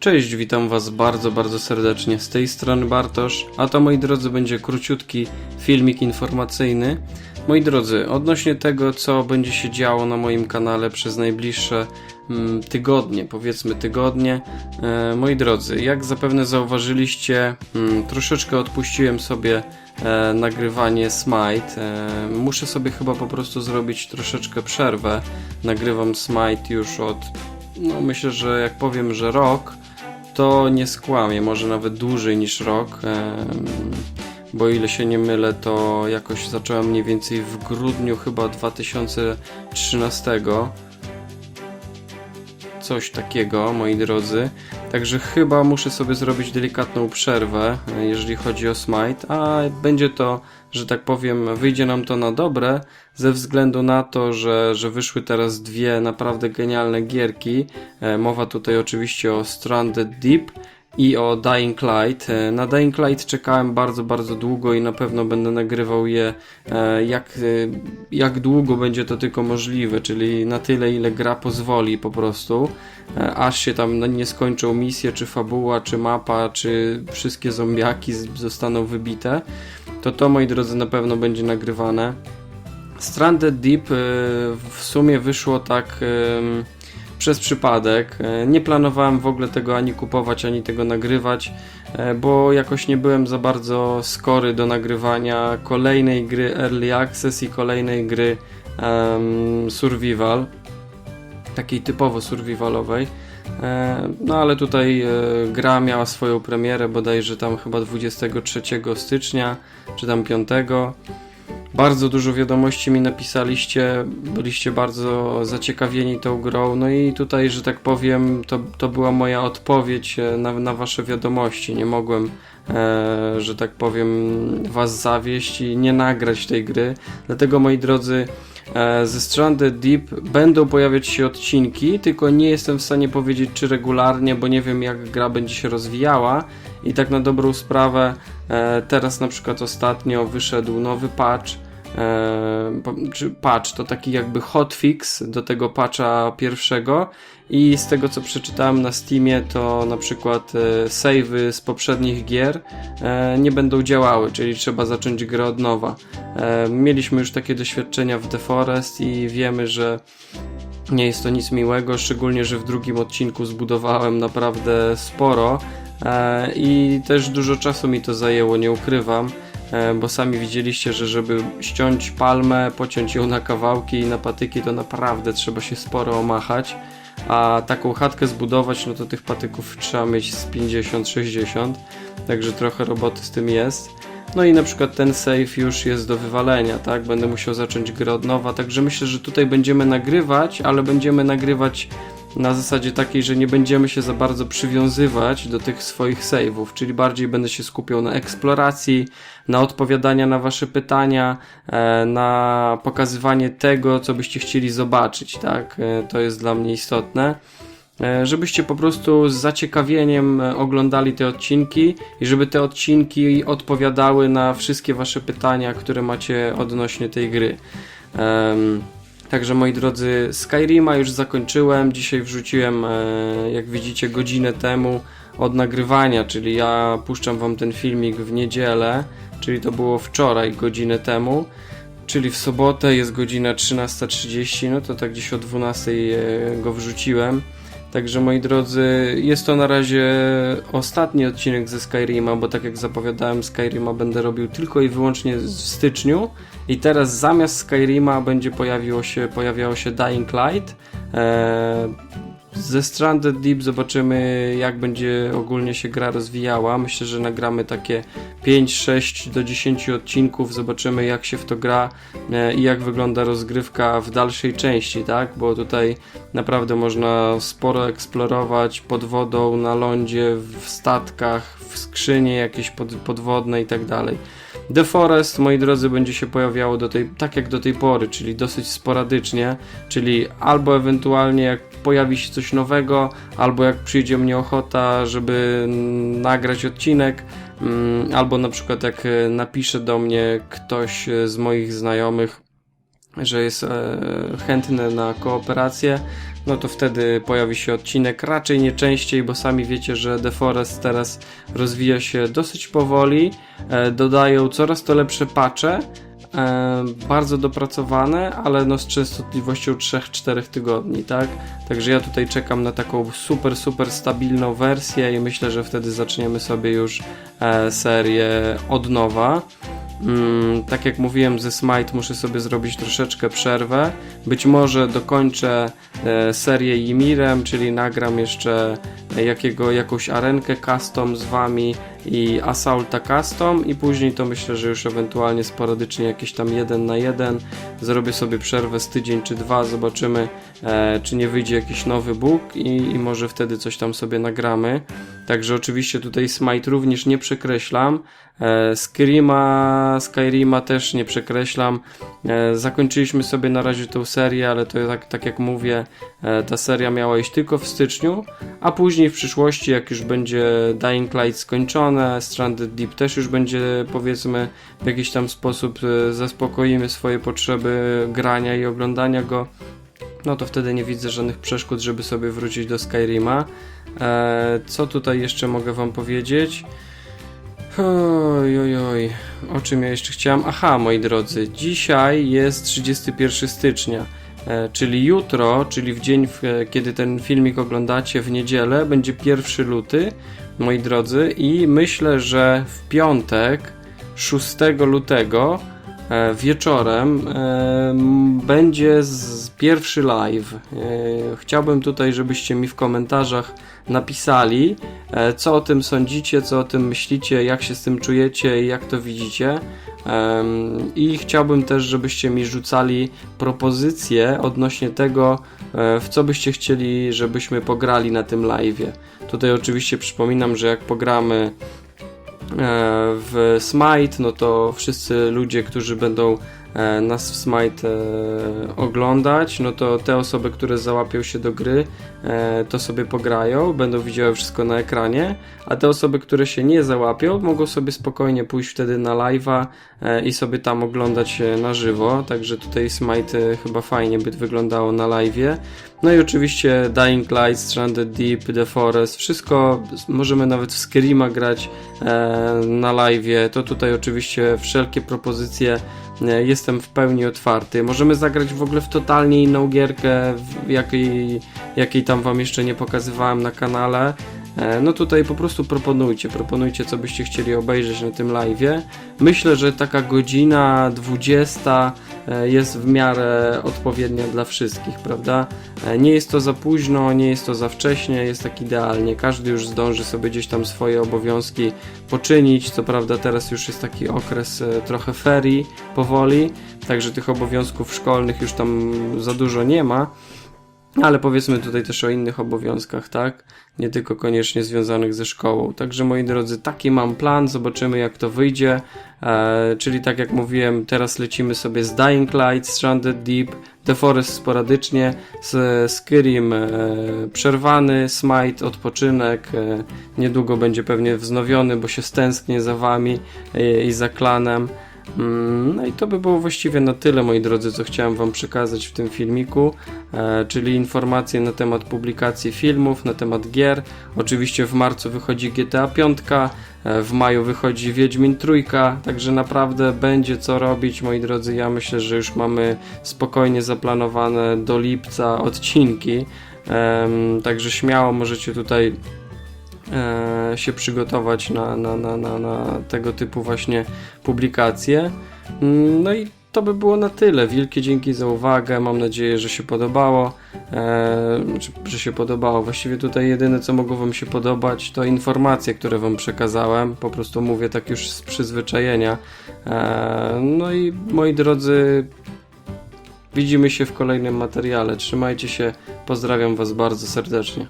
Cześć, witam Was bardzo, bardzo serdecznie. Z tej strony Bartosz, a to moi drodzy będzie króciutki filmik informacyjny. Moi drodzy, odnośnie tego, co będzie się działo na moim kanale przez najbliższe mm, tygodnie, powiedzmy tygodnie. E, moi drodzy, jak zapewne zauważyliście, mm, troszeczkę odpuściłem sobie e, nagrywanie Smite. E, muszę sobie chyba po prostu zrobić troszeczkę przerwę. Nagrywam Smite już od no myślę, że jak powiem, że rok, to nie skłamię, może nawet dłużej niż rok, bo ile się nie mylę, to jakoś zacząłem mniej więcej w grudniu chyba 2013. Coś takiego, moi drodzy. Także chyba muszę sobie zrobić delikatną przerwę, e, jeżeli chodzi o Smite, a będzie to, że tak powiem, wyjdzie nam to na dobre, ze względu na to, że, że wyszły teraz dwie naprawdę genialne gierki. E, Mowa tutaj oczywiście o Stranded Deep i o Dying Light. E, Na Dying Light czekałem bardzo, bardzo długo i na pewno będę nagrywał je e, jak, jak długo będzie to tylko możliwe, czyli na tyle, ile gra pozwoli po prostu, aż się tam no, nie skończą misje, czy fabuła, czy mapa, czy wszystkie zombiaki zostaną wybite. To to, moi drodzy, na pewno będzie nagrywane. Stranded Deep e, w sumie wyszło tak przez przypadek. E, Nie planowałem w ogóle tego ani kupować, ani tego nagrywać, e, bo jakoś nie byłem za bardzo skory do nagrywania kolejnej gry Early Access i kolejnej gry em, Survival, takiej typowo survivalowej. E, No ale tutaj e, gra miała swoją premierę bodajże tam chyba 23 stycznia, czy tam 5. Bardzo dużo wiadomości mi napisaliście, byliście bardzo zaciekawieni tą grą, no i tutaj, że tak powiem, to, to była moja odpowiedź e, na, na wasze wiadomości. Nie mogłem, e, że tak powiem, was zawieść i nie nagrać tej gry. Dlatego, moi drodzy, ze Stranded Deep będą pojawiać się odcinki, tylko nie jestem w stanie powiedzieć, czy regularnie, bo nie wiem, jak gra będzie się rozwijała. I tak na dobrą sprawę, e, teraz na przykład ostatnio wyszedł nowy patch. E, czy patch to taki jakby hotfix do tego patcha pierwszego i z tego co przeczytałem na Steamie to na przykład e, savey z poprzednich gier e, nie będą działały, czyli trzeba zacząć grę od nowa. Mieliśmy już takie doświadczenia w The Forest i wiemy, że nie jest to nic miłego, szczególnie, że w drugim odcinku zbudowałem naprawdę sporo i też dużo czasu mi to zajęło, nie ukrywam, bo sami widzieliście, że żeby ściąć palmę, pociąć ją na kawałki i na patyki, to naprawdę trzeba się sporo omachać, a taką chatkę zbudować, no to tych patyków trzeba mieć z 50-60, także trochę roboty z tym jest. No i na przykład ten save już jest do wywalenia, tak? Będę musiał zacząć grę od nowa, także myślę, że tutaj będziemy nagrywać, ale będziemy nagrywać na zasadzie takiej, że nie będziemy się za bardzo przywiązywać do tych swoich save'ów, czyli bardziej będę się skupiał na eksploracji, na odpowiadania na wasze pytania, e, na pokazywanie tego, co byście chcieli zobaczyć, tak? E, To jest dla mnie istotne e, żebyście po prostu z zaciekawieniem oglądali te odcinki i żeby te odcinki odpowiadały na wszystkie wasze pytania, które macie odnośnie tej gry. Em, Także moi drodzy, Skyrima już zakończyłem. Dzisiaj wrzuciłem, e, jak widzicie, godzinę temu od nagrywania, czyli ja puszczam wam ten filmik w niedzielę, czyli to było wczoraj, godzinę temu. Czyli w sobotę jest godzina 13.30, no to tak gdzieś o 12.00 e, go wrzuciłem. Także moi drodzy, jest to na razie ostatni odcinek ze Skyrima, bo tak jak zapowiadałem, Skyrima będę robił tylko i wyłącznie w styczniu. I teraz zamiast Skyrima będzie pojawiło się, pojawiało się Dying Light. Eee, ze Stranded Deep zobaczymy, jak będzie ogólnie się gra rozwijała. Myślę, że nagramy takie 5-6 do 10 odcinków, zobaczymy jak się w to gra e, i jak wygląda rozgrywka w dalszej części, tak? Bo tutaj naprawdę można sporo eksplorować pod wodą, na lądzie, w statkach, w skrzynie jakieś pod, podwodne i tak dalej. The Forest, moi drodzy, będzie się pojawiało do tej, tak jak do tej pory, czyli dosyć sporadycznie, czyli albo ewentualnie jak pojawi się coś nowego, albo jak przyjdzie mnie ochota, żeby nagrać odcinek, mm, albo na przykład jak e, napisze do mnie ktoś e, z moich znajomych, że jest e, chętny na kooperację, no to wtedy pojawi się odcinek. Raczej nie częściej, bo sami wiecie, że The Forest teraz rozwija się dosyć powoli, dodają coraz to lepsze patche, e, bardzo dopracowane, ale no z częstotliwością 3-4 tygodni, tak? Także ja tutaj czekam na taką super, super stabilną wersję i myślę, że wtedy zaczniemy sobie już e, serię od nowa. Mm, tak jak mówiłem ze Smite muszę sobie zrobić troszeczkę przerwę. Być może dokończę e, serię Ymirem, czyli nagram jeszcze jakiego, jakąś arenkę custom z wami i Assaulta custom i później to myślę, że już ewentualnie sporadycznie jakieś tam jeden na jeden. Zrobię sobie przerwę z tydzień czy dwa, zobaczymy e, czy nie wyjdzie jakiś nowy book i, i może wtedy coś tam sobie nagramy. Także oczywiście tutaj Smite również nie przekreślam. E, Skyrima, Skyrima też nie przekreślam. E, zakończyliśmy sobie na razie tą serię, ale to tak, tak jak mówię, e, ta seria miała iść tylko w styczniu, a później w przyszłości, jak już będzie Dying Light skończone, Stranded Deep też już będzie powiedzmy w jakiś tam sposób zaspokoimy swoje potrzeby grania i oglądania go, no to wtedy nie widzę żadnych przeszkód, żeby sobie wrócić do Skyrima. E, co tutaj jeszcze mogę Wam powiedzieć? Oj, oj, oj. O czym ja jeszcze chciałem? Aha, moi drodzy, dzisiaj jest 31 stycznia, e, czyli jutro, czyli w dzień, e, kiedy ten filmik oglądacie w niedzielę, będzie 1 luty, moi drodzy, i myślę, że w piątek, 6 lutego, wieczorem, e, będzie pierwszy live. E, chciałbym tutaj, żebyście mi w komentarzach napisali, e, co o tym sądzicie, co o tym myślicie, jak się z tym czujecie i jak to widzicie. I chciałbym też, żebyście mi rzucali propozycje odnośnie tego, e, w co byście chcieli, żebyśmy pograli na tym live. Tutaj oczywiście przypominam, że jak pogramy e, w Smite, no to wszyscy ludzie, którzy będą e, nas w Smite e, oglądać, no to te osoby, które załapią się do gry, e, to sobie pograją, będą widziały wszystko na ekranie, a te osoby, które się nie załapią, mogą sobie spokojnie pójść wtedy na live'a e, i sobie tam oglądać e, na żywo, także tutaj Smite e, chyba fajnie by wyglądało na live'ie. No i oczywiście Dying Light, Stranded Deep, The Forest, wszystko możemy nawet w Skyrima grać e, na live'ie, to tutaj oczywiście wszelkie propozycje e, jestem w pełni otwarty. Możemy zagrać w ogóle w totalnie inną gierkę, jakiej, jakiej tam wam jeszcze nie pokazywałem na kanale. E, No tutaj po prostu proponujcie, proponujcie co byście chcieli obejrzeć na tym live'ie. Myślę, że taka godzina 20 e, jest w miarę odpowiednia dla wszystkich, prawda? E, Nie jest to za późno, nie jest to za wcześnie, jest tak idealnie. Każdy już zdąży sobie gdzieś tam swoje obowiązki poczynić. Co prawda teraz już jest taki okres e, trochę ferii powoli, także tych obowiązków szkolnych już tam za dużo nie ma. Ale powiedzmy tutaj też o innych obowiązkach, tak? Nie tylko koniecznie związanych ze szkołą. Także moi drodzy, taki mam plan, zobaczymy jak to wyjdzie. E, czyli tak jak mówiłem, teraz lecimy sobie z Dying Light, Stranded Deep, The Forest sporadycznie, z Skyrim e, przerwany, Smite odpoczynek, e, niedługo będzie pewnie wznowiony, bo się stęsknię za wami e, i za klanem. Mm, No i to by było właściwie na tyle, moi drodzy, co chciałem Wam przekazać w tym filmiku, e, czyli informacje na temat publikacji filmów, na temat gier. Oczywiście w marcu wychodzi GTA 5, e, w maju wychodzi Wiedźmin Trójka, także naprawdę będzie co robić, moi drodzy. Ja myślę, że już mamy spokojnie zaplanowane do lipca odcinki, także śmiało możecie tutaj się przygotować na, na, na, na, na tego typu właśnie publikacje. Mm, No i to by było na tyle. Wielkie dzięki za uwagę. Mam nadzieję, że się podobało. E, że się podobało. Właściwie tutaj jedyne, co mogło Wam się podobać, to informacje, które Wam przekazałem. Po prostu mówię tak już z przyzwyczajenia. E, no i moi drodzy, widzimy się w kolejnym materiale. Trzymajcie się. Pozdrawiam Was bardzo serdecznie.